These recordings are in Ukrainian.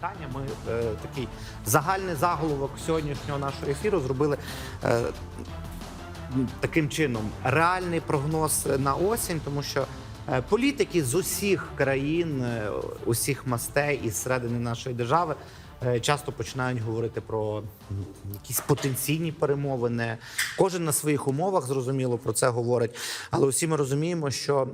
питання. Ми е, такий загальний заголовок сьогоднішнього нашого ефіру зробили е, таким чином: реальний прогноз на осінь, тому що. е, Політики з усіх країн, е, усіх мастей і середини нашої держави е, часто починають говорити про якісь потенційні перемовини. Кожен на своїх умовах зрозуміло про це говорить. Але усі ми розуміємо, що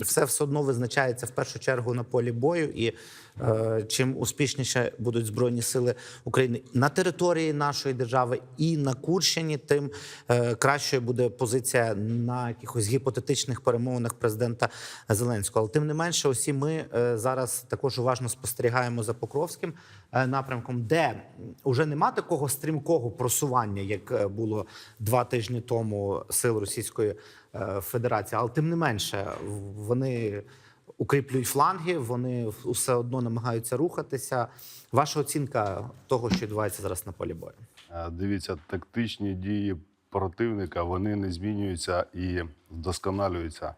все все одно визначається в першу чергу на полі бою, і е, чим успішніше будуть збройні сили України на території нашої держави і на Курщині, тим е, кращою буде позиція на якихось гіпотетичних перемовинах президента Зеленського. Але тим не менше, усі ми е, зараз також уважно спостерігаємо за Покровським е, напрямком, де вже нема такого стрімкого просування, як е, було два тижні тому сил Російської е, Федерації. Але тим не менше, вони укріплюють фланги, вони все одно намагаються рухатися. Ваша оцінка того, що відбувається зараз на полі бою? Е, Дивіться, тактичні дії противника вони не змінюються і вдосконалюються.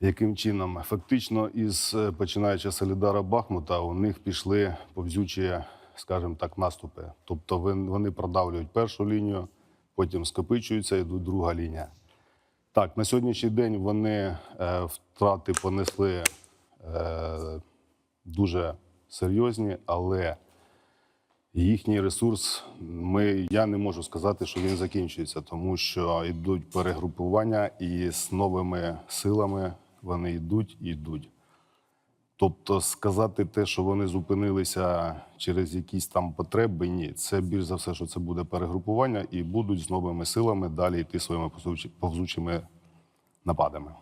Яким чином? Фактично, із починаючи з Солідара Бахмута, у них пішли повзючі, скажімо так, наступи. Тобто вони продавлюють першу лінію, потім скопичуються, йдуть друга лінія. Так, на сьогоднішній день вони е, втрати понесли е, дуже серйозні, але їхній ресурс, ми, я не можу сказати, що він закінчується, тому що йдуть перегрупування і з новими силами вони йдуть і йдуть. Тобто сказати те, що вони зупинилися через якісь там потреби, ні. Це більш за все, що це буде перегрупування, і будуть з новими силами далі йти своїми повзучими нападами.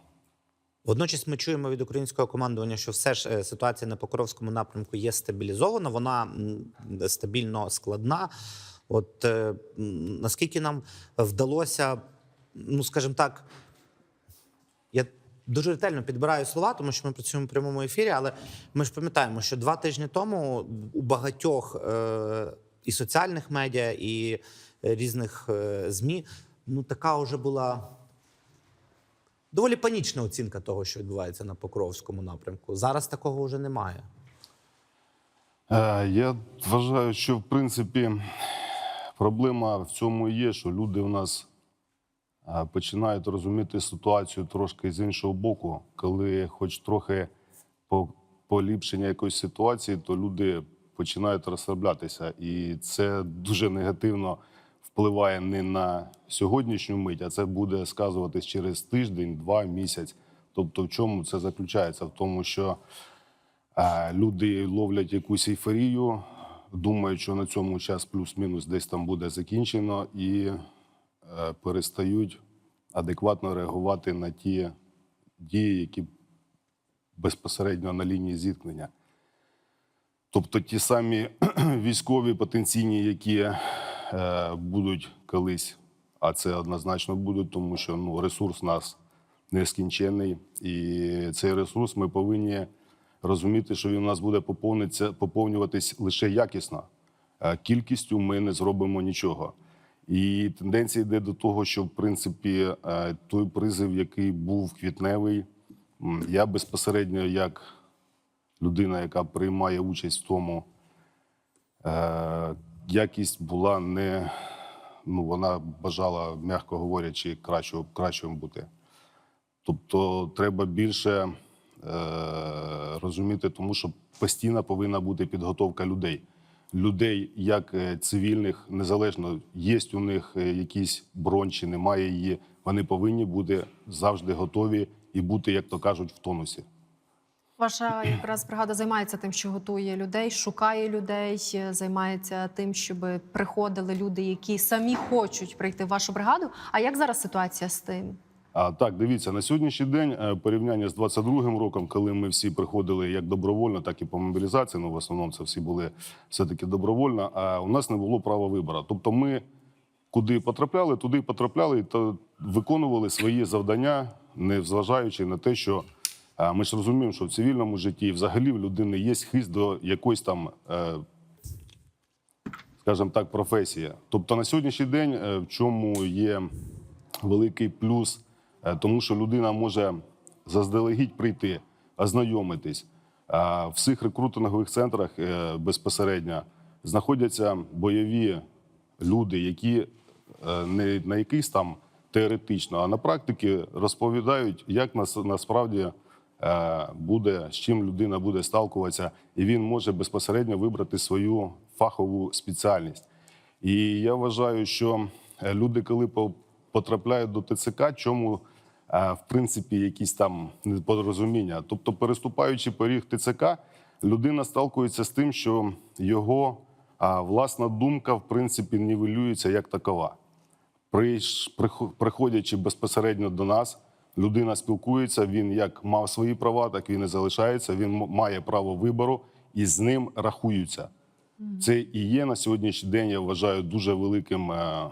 Водночас ми чуємо від українського командування, що все ж е, ситуація на Покровському напрямку є стабілізована, вона стабільно складна. От е, наскільки нам вдалося, ну скажімо так, я дуже ретельно підбираю слова, тому що ми працюємо в прямому ефірі, але ми ж пам'ятаємо, що два тижні тому у багатьох е, і соціальних медіа, і е, різних е, ЗМІ ну така вже була доволі панічна оцінка того, що відбувається на Покровському напрямку. Зараз такого вже немає. Е, Я вважаю, що в принципі проблема в цьому є, що люди у нас починають розуміти ситуацію трошки з іншого боку, коли хоч трохи поліпшення якоїсь ситуації, то люди починають розслаблятися. І це дуже негативно впливає не на сьогоднішню мить, а це буде сказуватись через тиждень, два, місяць. Тобто, в чому це заключається? В тому, що а люди ловлять якусь ейфорію, думають, що на цьому час плюс-мінус десь там буде закінчено, і е, перестають адекватно реагувати на ті дії, які безпосередньо на лінії зіткнення. Тобто ті самі військові потенційні, які е, будуть колись, а це однозначно будуть, тому що ну, ресурс у нас нескінченний, і цей ресурс ми повинні розуміти, що він у нас буде поповнюватись лише якісно. Е, Кількістю ми не зробимо нічого. І тенденція йде до того, що в принципі е, той призив, який був квітневий, я безпосередньо як людина, яка приймає участь в тому, е, якість була не ну, вона бажала, м'яко говорячи, кращого, кращим бути. Тобто треба більше е, розуміти, тому що постійно повинна бути підготовка людей. Людей, як е, цивільних, незалежно є у них е, якісь бронь чи немає її, вони повинні бути завжди готові і бути, як то кажуть, в тонусі. Ваша якраз бригада займається тим, що готує людей, шукає людей, е, займається тим, щоб приходили люди, які самі хочуть прийти в вашу бригаду. А як зараз ситуація з тим? А так, дивіться, на сьогоднішній день е, порівняння з 22-м роком, коли ми всі приходили як добровольно, так і по мобілізації. Ну в основному це всі були все таки добровольно. А у нас не було права вибору. Тобто, ми куди потрапляли, туди потрапляли та виконували свої завдання, не зважаючи на те, що ми ж розуміємо, що в цивільному житті взагалі в людини є хист до якоїсь там. е, скажімо так, професія. Тобто на сьогоднішній день е, в чому є великий плюс, тому що людина може заздалегідь прийти, ознайомитись, А В всіх рекрутингових центрах е, безпосередньо знаходяться бойові люди, які е, не на якийсь там теоретично, а на практиці розповідають, як нас насправді е, буде, з чим людина буде сталкуватися, і він може безпосередньо вибрати свою фахову спеціальність. І я вважаю, що е, люди, коли потрапляють до ТЦК, чому е, в принципі якісь там непорозуміння. Тобто, переступаючи поріг ТЦК, людина сталкується з тим, що його власна думка в принципі нівелюється як такова. Приходячи безпосередньо до нас, людина спілкується. Він як мав свої права, так він і залишається. Він має право вибору і з ним рахуються. Це і є на сьогоднішній день. Я вважаю дуже великим е,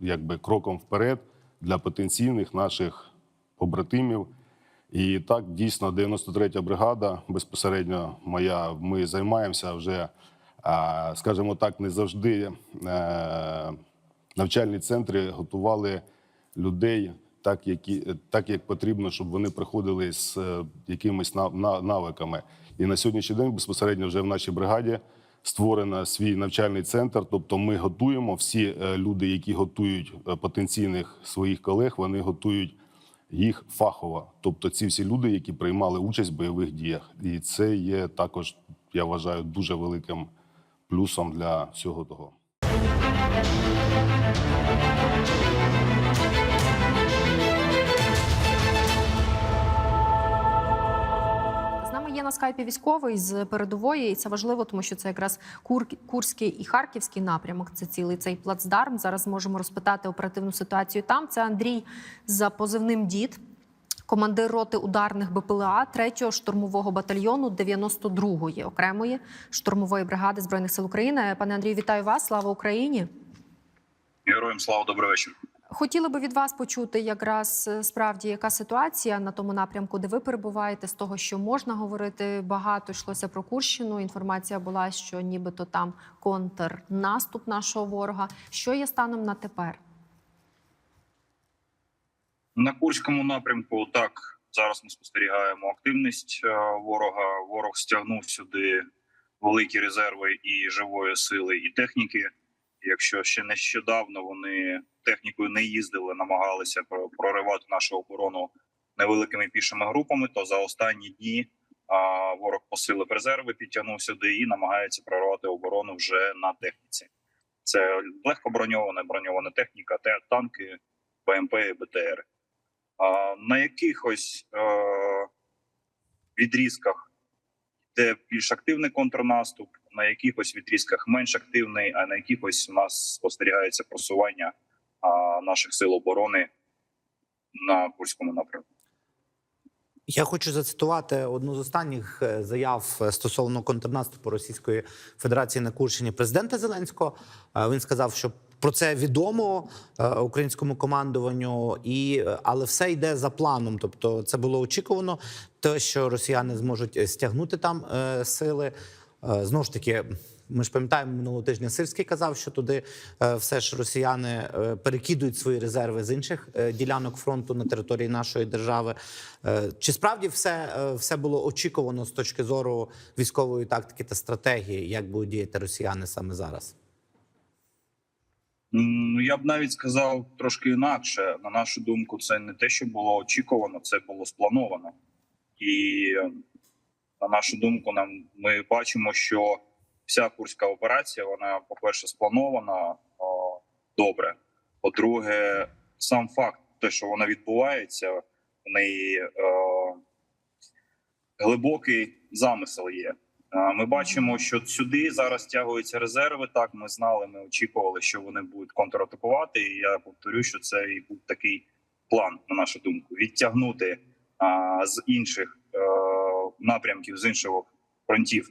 якби кроком вперед для потенційних наших побратимів. І так дійсно 93-я бригада безпосередньо моя. Ми займаємося вже, скажімо так, не завжди е, навчальні центри готували людей так, які, так як потрібно, щоб вони приходили з е, якимись нав- навиками. І на сьогоднішній день безпосередньо вже в нашій бригаді створено свій навчальний центр. Тобто, ми готуємо всі е, люди, які готують е, потенційних своїх колег, вони готують їх фахово. Тобто, ці всі люди, які приймали участь в бойових діях, і це є також, я вважаю, дуже великим плюсом для всього того. Є на скайпі військовий з передової, і це важливо, тому що це якраз Кур... Курський і Харківський напрямок. Це цілий цей плацдарм. Зараз можемо розпитати оперативну ситуацію. Там це Андрій за позивним дід. Командир роти ударних БПЛА 3-го штурмового батальйону 92-ї окремої штурмової бригади збройних сил України. Пане Андрію, вітаю вас! Слава Україні! Героям слава, добрий вечір. Хотіли би від вас почути якраз е, справді, яка ситуація на тому напрямку, де ви перебуваєте, з того, що можна говорити багато йшлося про Курщину. Інформація була, що нібито там контрнаступ нашого ворога. Що є станом на тепер? На Курському напрямку так зараз ми спостерігаємо активність е, ворога. Ворог стягнув сюди великі резерви і живої сили, і техніки. Якщо ще нещодавно вони технікою не їздили, намагалися проривати нашу оборону невеликими пішими групами, то за останні дні ворог посилив резерви, підтягнув сюди і намагається прорвати оборону вже на техніці. Це легко броньована, броньована техніка, те- танки, БМП і БТР. А, на якихось відрізках йде більш активний контрнаступ, на якихось відрізках менш активний, а на якихось у нас спостерігається просування наших сил оборони на Курському напрямку. Я хочу зацитувати одну з останніх е, заяв е, стосовно контрнаступу Російської Федерації на Курщині президента Зеленського. Е, Він сказав, що про це відомо українському командуванню, і але все йде за планом. Тобто, це було очікувано, те, що росіяни зможуть стягнути там сили. Е, Знову ж таки, ми ж пам'ятаємо, минулого тижня Сирський казав, що туди е, все ж росіяни е, перекидують свої резерви з інших ділянок фронту на території нашої держави. Чи справді все, все було очікувано з точки зору військової тактики та стратегії, як будуть діяти росіяни саме зараз? Ну я б навіть сказав трошки інакше. На нашу думку, це не те, що було очікувано, це було сплановано. І на нашу думку, нам ми бачимо, що вся курська операція, вона, по-перше, спланована о, добре. По-друге, сам факт, те, що вона відбувається, в неї е, глибокий замисел є. Ми бачимо, що сюди зараз стягуються резерви. Так, ми знали, ми очікували, що вони будуть контратакувати. І я повторю, що це і був такий план, на нашу думку, відтягнути а, з інших напрямків, з інших фронтів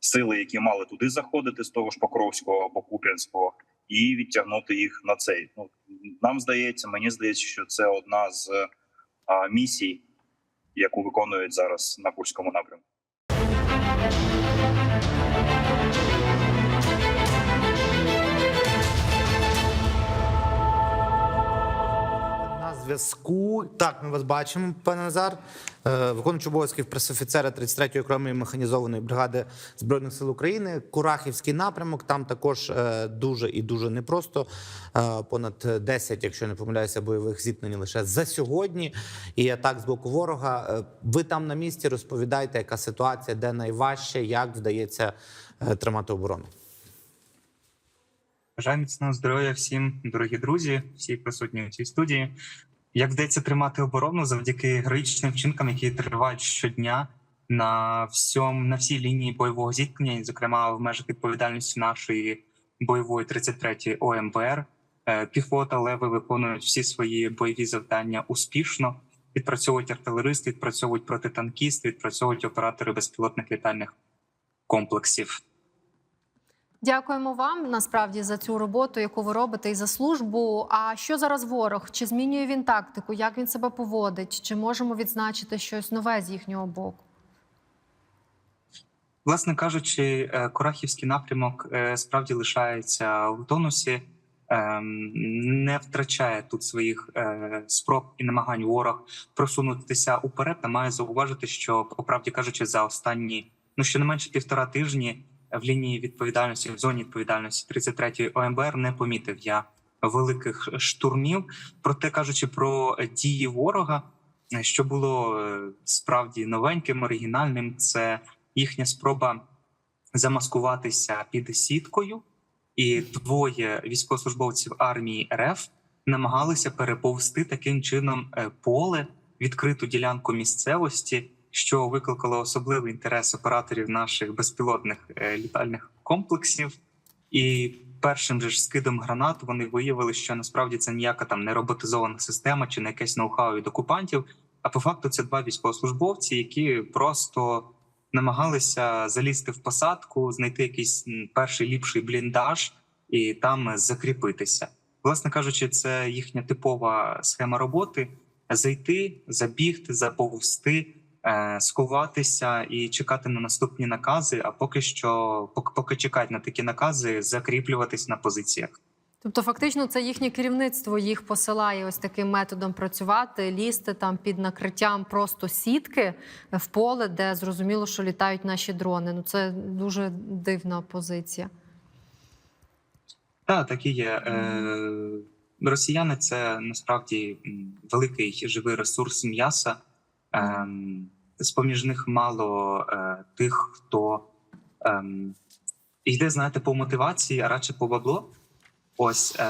сили, які мали туди заходити, з того ж Покровського або Куп'янського, і відтягнути їх на цей. Ну нам здається, мені здається, що це одна з а, місій, яку виконують зараз на Курському напрямку. Зв'язку. Так, ми вас бачимо, пане Назар. Е, Виконуючий обов'язків пресофіцера 33-ї окремої механізованої бригади збройних сил України. Курахівський напрямок. Там також е, дуже і дуже непросто. Е, Понад 10, якщо не помиляюся, бойових зіткнень лише за сьогодні. І атак з боку ворога. Ви там на місці розповідайте, яка ситуація, де найважче, як вдається тримати оборону. Бажаю міцного здоров'я всім, дорогі друзі, всі присутні у цій студії. Як вдається тримати оборону завдяки героїчним вчинкам, які тривають щодня на всьому на всій лінії бойового зіткнення, зокрема в межах відповідальності нашої бойової 33-ї ОМБР. Е, Піхота леви виконують всі свої бойові завдання успішно. Відпрацьовують артилеристи, відпрацьовують протитанкісти, відпрацьовують оператори безпілотних літальних комплексів. Дякуємо вам насправді за цю роботу, яку ви робите, і за службу. А що зараз ворог? Чи змінює він тактику? Як він себе поводить? Чи можемо відзначити щось нове з їхнього боку? Власне кажучи, е, Корахівський напрямок е, справді лишається в тонусі, ем, не втрачає тут своїх е, спроб і намагань ворог просунутися уперед. Та маю зауважити, що по правді кажучи, за останні ну щонайменше півтора тижні в лінії відповідальності в зоні відповідальності 33-ї ОМБР не помітив я великих штурмів. Проте кажучи про дії ворога, що було е, справді новеньким, оригінальним, це їхня спроба замаскуватися під сіткою, і двоє військовослужбовців армії РФ намагалися переповзти таким чином е, поле, відкриту ділянку місцевості, що викликало особливий інтерес операторів наших безпілотних е, літальних комплексів. І першим же ж скидом гранат вони виявили, що насправді це ніяка там не роботизована система чи не якесь ноу-хау від окупантів. А по факту це два військовослужбовці, які просто намагалися залізти в посадку, знайти якийсь перший ліпший бліндаж і там закріпитися. Власне кажучи, це їхня типова схема роботи: зайти, забігти, заповзти, сховатися і чекати на наступні накази. А поки що, поки, поки чекають на такі накази, закріплюватись на позиціях. Тобто, фактично, це їхнє керівництво їх посилає ось таким методом працювати, лізти там під накриттям просто сітки в поле, де зрозуміло, що літають наші дрони. Ну це дуже дивна позиція. Так, так і є. Е, росіяни це насправді великий живий ресурс м'яса. Ем, з поміж них мало е, тих, хто ем, йде, знаєте, по мотивації, а радше по бабло. Ось, е,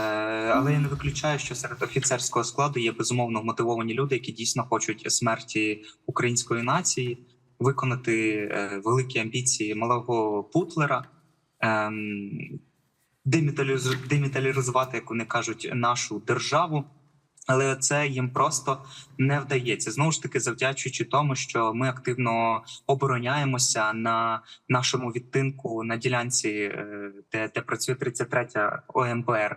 але я не виключаю, що серед офіцерського складу є безумовно мотивовані люди, які дійсно хочуть смерті української нації, виконати е, великі амбіції малого Путлера. Деміталізу- деміталізувати, як вони кажуть, нашу державу. Але це їм просто не вдається. Знову ж таки, завдячуючи тому, що ми активно обороняємося на нашому відтинку на ділянці, е, де, де працює 33-я ОМБР.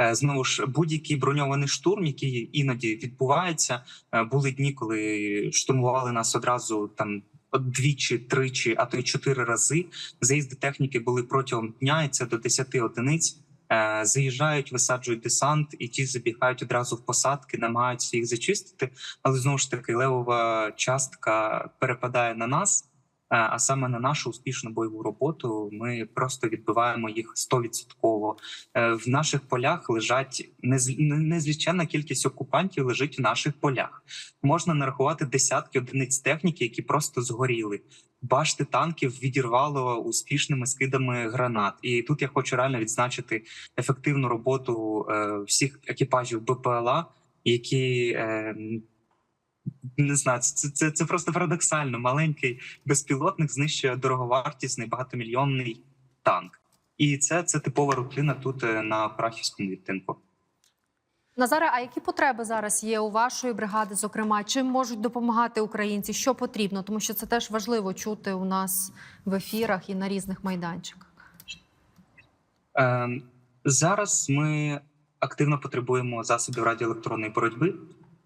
Е, Знову ж будь-який броньований штурм, який іноді відбувається. е, Були дні, коли штурмували нас одразу там двічі, тричі, а то й чотири рази. Заїзди техніки були протягом дня, і це до 10 одиниць. Е, Заїжджають, висаджують десант, і ті забігають одразу в посадки, намагаються їх зачистити. Але знову ж таки, левова частка перепадає на нас. Е, А саме на нашу успішну бойову роботу ми просто відбиваємо їх 100%. Е, В наших полях лежать нез- незвичайна кількість окупантів лежить в наших полях. Можна нарахувати десятки одиниць техніки, які просто згоріли башти танків відірвало успішними скидами гранат. І тут я хочу реально відзначити ефективну роботу е, всіх екіпажів БПЛА, які не знаю, це, це, це просто парадоксально. Маленький безпілотник знищує дороговартісний багатомільйонний танк. І це, це типова рутина тут е, на Прахівському відтинку. Назаре, а які потреби зараз є у вашої бригади? Зокрема, чим можуть допомагати українці? Що потрібно? Тому що це теж важливо чути у нас в ефірах і на різних майданчиках. Е, зараз ми активно потребуємо засобів радіоелектронної боротьби.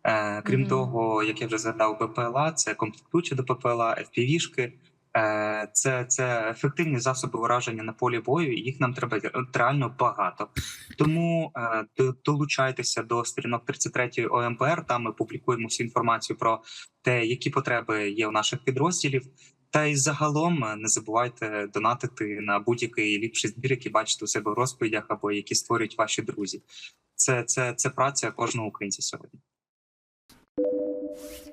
Е, крім Мгм. того, як я вже згадав, БПЛА це комплектуючі до ППЛА, FPV-шки. Е, Це, це ефективні засоби ураження на полі бою. Їх нам треба реально багато. Тому е, долучайтеся до сторінок 33-ї ОМПР. Там ми публікуємо всю інформацію про те, які потреби є у наших підрозділів. Та й загалом не забувайте донатити на будь-який ліпший збір, який бачите у себе в розповідях або які створюють ваші друзі. Це, це, це праця кожного українця сьогодні. to